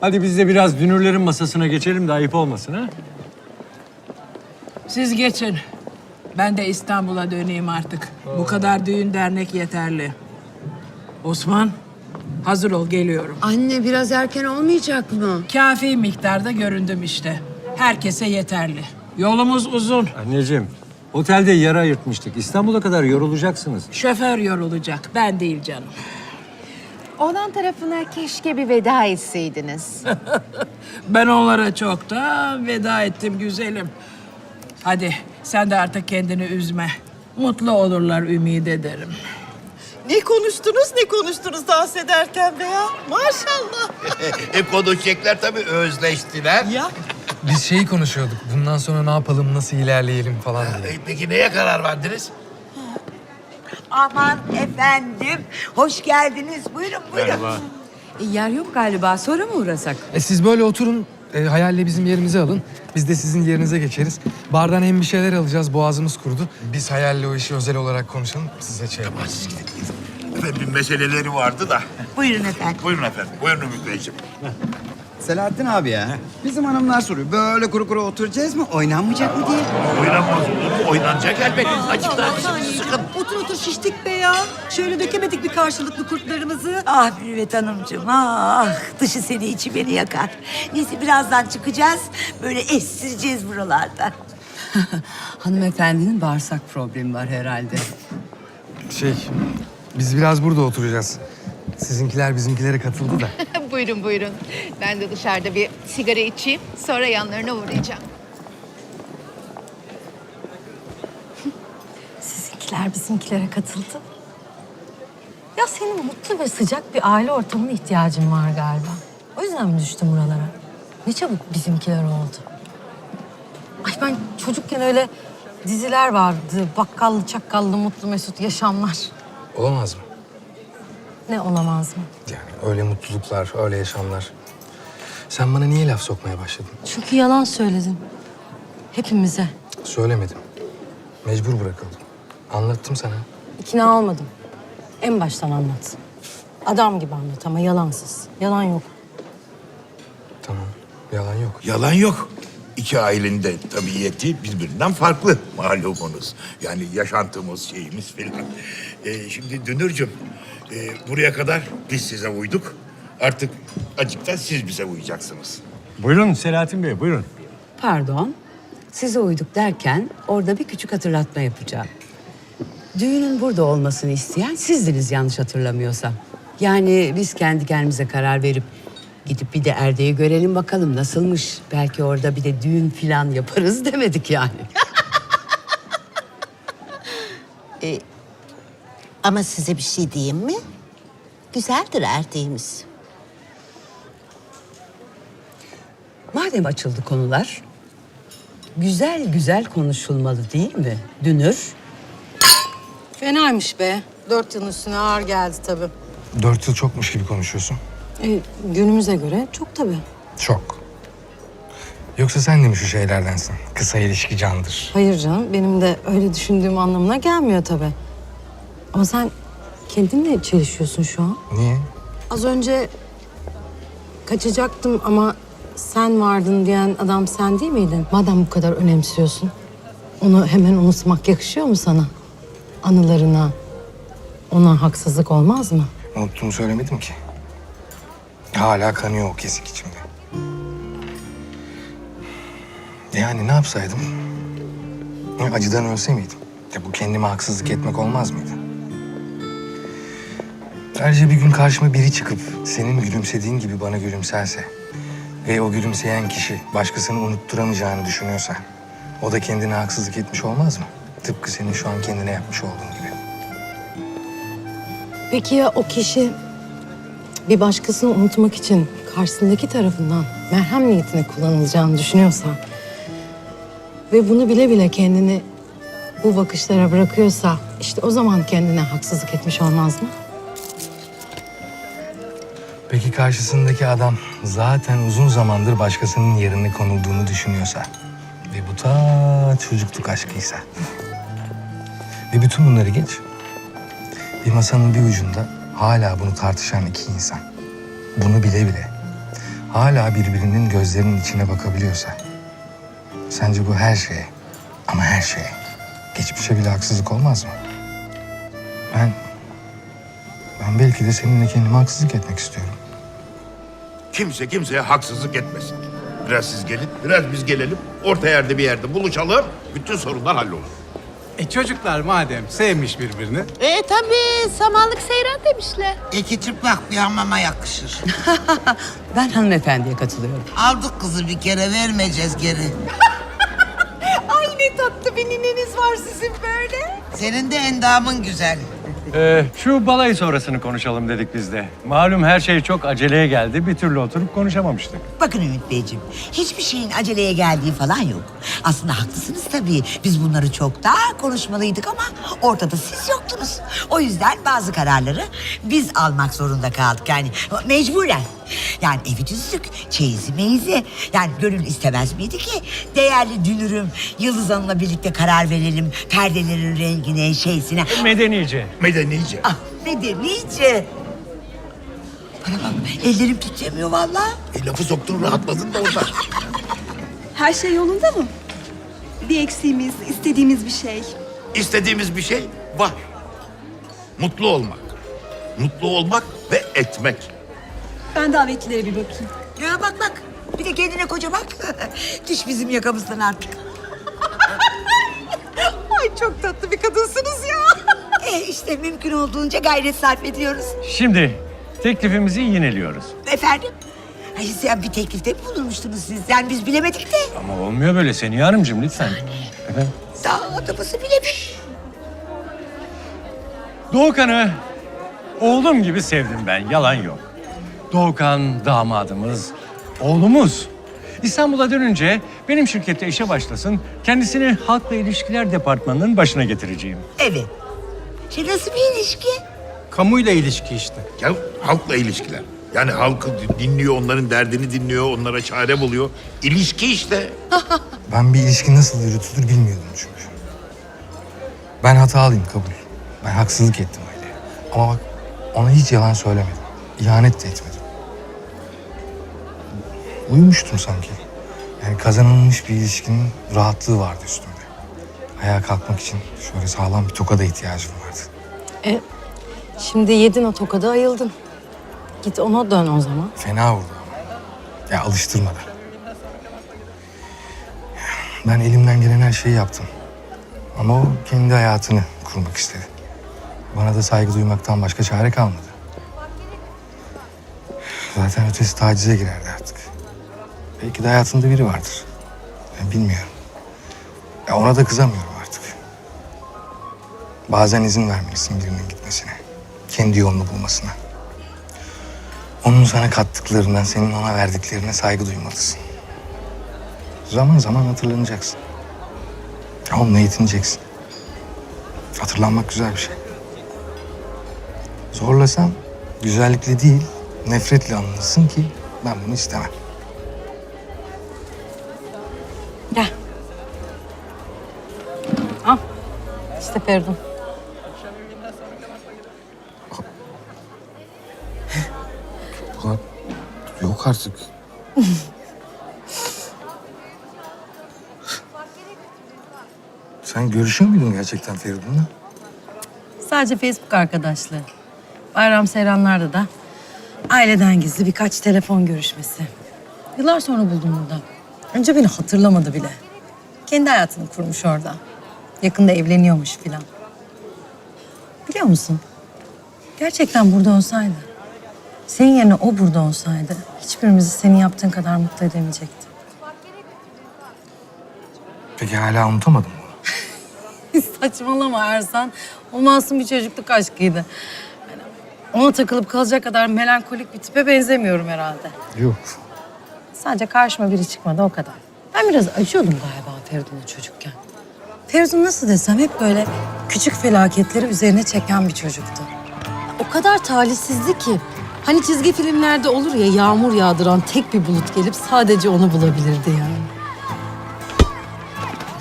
Hadi biz de biraz dünürlerin masasına geçelim de ayıp olmasın ha. Siz geçin. Ben de İstanbul'a döneyim artık. Bu kadar düğün dernek yeterli. Osman, hazır ol geliyorum. Anne biraz erken olmayacak mı? Kafi miktarda göründüm işte. Herkese yeterli. Yolumuz uzun. Anneciğim, otelde yara yırtmıştık. İstanbul'a kadar yorulacaksınız. Şoför yorulacak, ben değil canım. Oğlan tarafına keşke bir veda etseydiniz. Ben onlara çoktan veda ettim güzelim. Hadi sen de artık kendini üzme. Mutlu olurlar ümit ederim. Ne konuştunuz ne konuştunuz dans ederken be ya. Maşallah. e konuşacaklar tabii özleştiler. Ya Biz şeyi konuşuyorduk. Bundan sonra ne yapalım, nasıl ilerleyelim falan diye. E, peki neye karar verdiniz? Aman efendim, hoş geldiniz. Buyurun, buyurun. E, yer yok galiba. Sonra mı uğrasak? E siz böyle oturun, e, hayalle bizim yerimizi alın. Biz de sizin yerinize geçeriz. Bardan hem bir şeyler alacağız, boğazımız kurudu. Biz hayalle o işi özel olarak konuşalım. Size şey yaparız. Siz gidin gidin. Efendim bir meseleleri vardı da. Buyurun efendim. Buyurun efendim. Buyurun Ümit Beyciğim. Selahattin abi ya. Bizim hanımlar soruyor. Böyle kuru kuru oturacağız mı? Oynanmayacak mı diye. Oynamaz olur mu? Oynanacak. Açık daha sıkın. otur otur şiştik be ya. Şöyle dökemedik bir karşılıklı kurtlarımızı. Ah Mürüvvet Hanımcığım, ah dışı seni içi beni yakar. Neyse birazdan çıkacağız, böyle estireceğiz buralarda. Hanımefendinin bağırsak problemi var herhalde. Şey, biz biraz burada oturacağız. Sizinkiler bizimkilere katıldı da. buyurun buyurun. Ben de dışarıda bir sigara içeyim. Sonra yanlarına uğrayacağım. Sizinkiler bizimkilere katıldı. Ya senin mutlu ve sıcak bir aile ortamına ihtiyacın var galiba. O yüzden mi düştün buralara? Ne çabuk bizimkiler oldu. Ay ben çocukken öyle diziler vardı. Bakkallı, çakkallı, mutlu, mesut yaşamlar. Olamaz mı? Ne olamaz mı? Yani öyle mutluluklar, öyle yaşamlar. Sen bana niye laf sokmaya başladın? Çünkü yalan söyledin. Hepimize. Söylemedim. Mecbur bırakıldım. Anlattım sana. İkna olmadım. En baştan anlat. Adam gibi anlat ama yalansız. Yalan yok. Tamam, yalan yok. Yalan yok. İki ailenin de tabiiyeti birbirinden farklı malumunuz. Yani yaşantımız, şeyimiz filan. Ee, şimdi Dünürcüm, e, buraya kadar biz size uyduk. Artık acıktan siz bize uyacaksınız. Buyurun Selahattin Bey, buyurun. Pardon. Size uyduk derken orada bir küçük hatırlatma yapacağım. Düğünün burada olmasını isteyen sizdiniz yanlış hatırlamıyorsam. Yani biz kendi kendimize karar verip gidip bir de Erde'yi görelim bakalım nasılmış. Belki orada bir de düğün filan yaparız demedik yani. Ama size bir şey diyeyim mi? Güzeldir erdiğimiz. Madem açıldı konular, güzel güzel konuşulmalı değil mi? Dünür. Fenaymış be. Dört yılın üstüne ağır geldi tabii. Dört yıl çokmuş gibi konuşuyorsun. E, günümüze göre çok tabii. Çok. Yoksa sen de mi şu şeylerdensin? Kısa ilişki candır. Hayır canım, benim de öyle düşündüğüm anlamına gelmiyor tabii. Ama sen kendinle çelişiyorsun şu an. Niye? Az önce kaçacaktım ama sen vardın diyen adam sen değil miydin? Madem bu kadar önemsiyorsun, onu hemen unutmak yakışıyor mu sana? Anılarına, ona haksızlık olmaz mı? Unuttuğumu söylemedim ki. Hala kanıyor o kesik içimde. Yani ne yapsaydım? Ya Acıdan ölse miydim? Ya bu kendime haksızlık etmek olmaz mıydı? Ayrıca bir gün karşıma biri çıkıp senin gülümsediğin gibi bana gülümserse ve o gülümseyen kişi başkasını unutturamayacağını düşünüyorsa o da kendine haksızlık etmiş olmaz mı? Tıpkı senin şu an kendine yapmış olduğun gibi. Peki ya o kişi bir başkasını unutmak için karşısındaki tarafından merhem niyetine kullanılacağını düşünüyorsa ve bunu bile bile kendini bu bakışlara bırakıyorsa işte o zaman kendine haksızlık etmiş olmaz mı? Peki karşısındaki adam zaten uzun zamandır başkasının yerine konulduğunu düşünüyorsa ve bu ta çocukluk aşkıysa ve bütün bunları geç bir masanın bir ucunda hala bunu tartışan iki insan bunu bile bile hala birbirinin gözlerinin içine bakabiliyorsa sence bu her şeye ama her şeye geçmişe bile haksızlık olmaz mı? Ben ben belki de seninle kendime haksızlık etmek istiyorum. Kimse kimseye haksızlık etmesin. Biraz siz gelin, biraz biz gelelim. Orta yerde bir yerde buluşalım. Bütün sorunlar hallolur. E çocuklar madem sevmiş birbirini. E tabii samanlık seyran demişler. İki çıplak bir hamama yakışır. Ben hanımefendiye katılıyorum. Aldık kızı bir kere vermeyeceğiz geri. Ay ne tatlı bir nineniz var sizin böyle. Senin de endamın güzel. Ee, şu balayı sonrasını konuşalım dedik biz de. Malum her şey çok aceleye geldi. Bir türlü oturup konuşamamıştık. Bakın Ümit Beyciğim, hiçbir şeyin aceleye geldiği falan yok. Aslında haklısınız tabii. Biz bunları çok daha konuşmalıydık ama ortada siz yoktunuz. O yüzden bazı kararları biz almak zorunda kaldık. Yani mecburen. Yani evi düzdük, çeyizi meyizi. Yani gönül istemez miydi ki değerli dünürüm Yıldız Hanım'la birlikte karar verelim. Perdelerin rengine, şeysine. Medenice. Medenice. Ah medenice. Bana bak ellerim titremiyor vallahi. E, lafı soktun rahatladın da orada. Her şey yolunda mı? Bir eksiğimiz, istediğimiz bir şey. İstediğimiz bir şey var. Mutlu olmak. Mutlu olmak ve etmek. Ben davetlilere bir bakayım. Ya bak bak. Bir de kendine koca bak. Düş bizim yakamızdan artık. Ay çok tatlı bir kadınsınız ya. E işte mümkün olduğunca gayret sarf ediyoruz. Şimdi teklifimizi yineliyoruz. Efendim? Ay sen bir teklifte mi bulunmuştunuz siz? Yani biz bilemedik de. Ama olmuyor böyle Seniha Hanımcığım lütfen. Efendim? Daha adamısı bilemiş. Doğukan'ı oğlum gibi sevdim ben, yalan yok. Doğukan damadımız, oğlumuz. İstanbul'a dönünce benim şirkette işe başlasın, kendisini halkla ilişkiler departmanının başına getireceğim. Evet. Şey nasıl bir ilişki? Kamuyla ilişki işte. Ya halkla ilişkiler. Yani halkı dinliyor, onların derdini dinliyor, onlara çare buluyor. İlişki işte. Ben bir ilişki nasıl yürütülür bilmiyordum çünkü. Ben hatalıyım kabul. Ben haksızlık ettim öyle. Ama bak ona hiç yalan söylemedim. İhanet de etmedim. Uyumuştum sanki. Yani kazanılmış bir ilişkinin rahatlığı vardı üstümde. Ayağa kalkmak için şöyle sağlam bir tokada ihtiyacım vardı. E, şimdi yedin o tokadı ayıldın. Git ona dön o zaman. Fena vurdu ama. Ya alıştırmadan. Ben elimden gelen her şeyi yaptım. Ama o kendi hayatını kurmak istedi. Bana da saygı duymaktan başka çare kalmadı. Zaten ötesi tacize girerdi artık. Belki de hayatında biri vardır. Ben bilmiyorum. Ya ona da kızamıyorum artık. Bazen izin vermelisin birinin gitmesine. Kendi yolunu bulmasına. Onun sana kattıklarından, senin ona verdiklerine saygı duymalısın. Zaman zaman hatırlanacaksın. Onunla yetineceksin. Hatırlanmak güzel bir şey. Zorlasam güzellikle değil, nefretle anlasın ki ben bunu istemem. Gel. Al. İşte Feridun. Ulan yok artık. Sen görüşüyor muydun gerçekten Feridun'la? Sadece Facebook arkadaşlığı. Bayram seyranlarda da aileden gizli birkaç telefon görüşmesi. Yıllar sonra buldum burada. Önce beni hatırlamadı bile. Kendi hayatını kurmuş orada. Yakında evleniyormuş filan. Biliyor musun? Gerçekten burada olsaydı, senin yerine o burada olsaydı hiçbirimizi senin yaptığın kadar mutlu edemeyecekti. Peki hala unutamadın mı? Saçmalama Ersan. O masum bir çocukluk aşkıydı. Ona takılıp kalacak kadar melankolik bir tipe benzemiyorum herhalde. Yok. Sadece karşıma biri çıkmadı o kadar. Ben biraz acıyordum galiba Feridun'u çocukken. Feridun nasıl desem hep böyle küçük felaketleri üzerine çeken bir çocuktu. O kadar talihsizdi ki. Hani çizgi filmlerde olur ya yağmur yağdıran tek bir bulut gelip sadece onu bulabilirdi yani.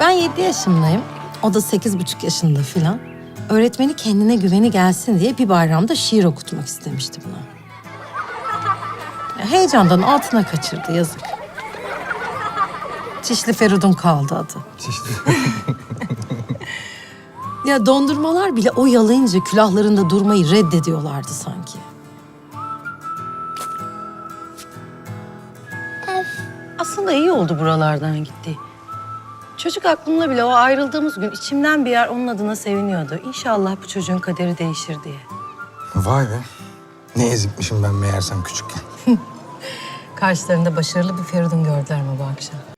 Ben yedi yaşındayım. O da sekiz buçuk yaşında filan. Öğretmeni kendine güveni gelsin diye bir bayramda şiir okutmak istemişti buna. Ya heyecandan altına kaçırdı yazık. Çişli Feridun kaldı adı. Ya dondurmalar bile o yalayınca külahlarında durmayı reddediyorlardı sanki. Aslında iyi oldu buralardan gitti. Çocuk aklımda bile o ayrıldığımız gün içimden bir yer onun adına seviniyordu. İnşallah bu çocuğun kaderi değişir diye. Vay be. Ne ezikmişim ben meğersem küçükken. Karşılarında başarılı bir Feridun gördüler mi bu akşam?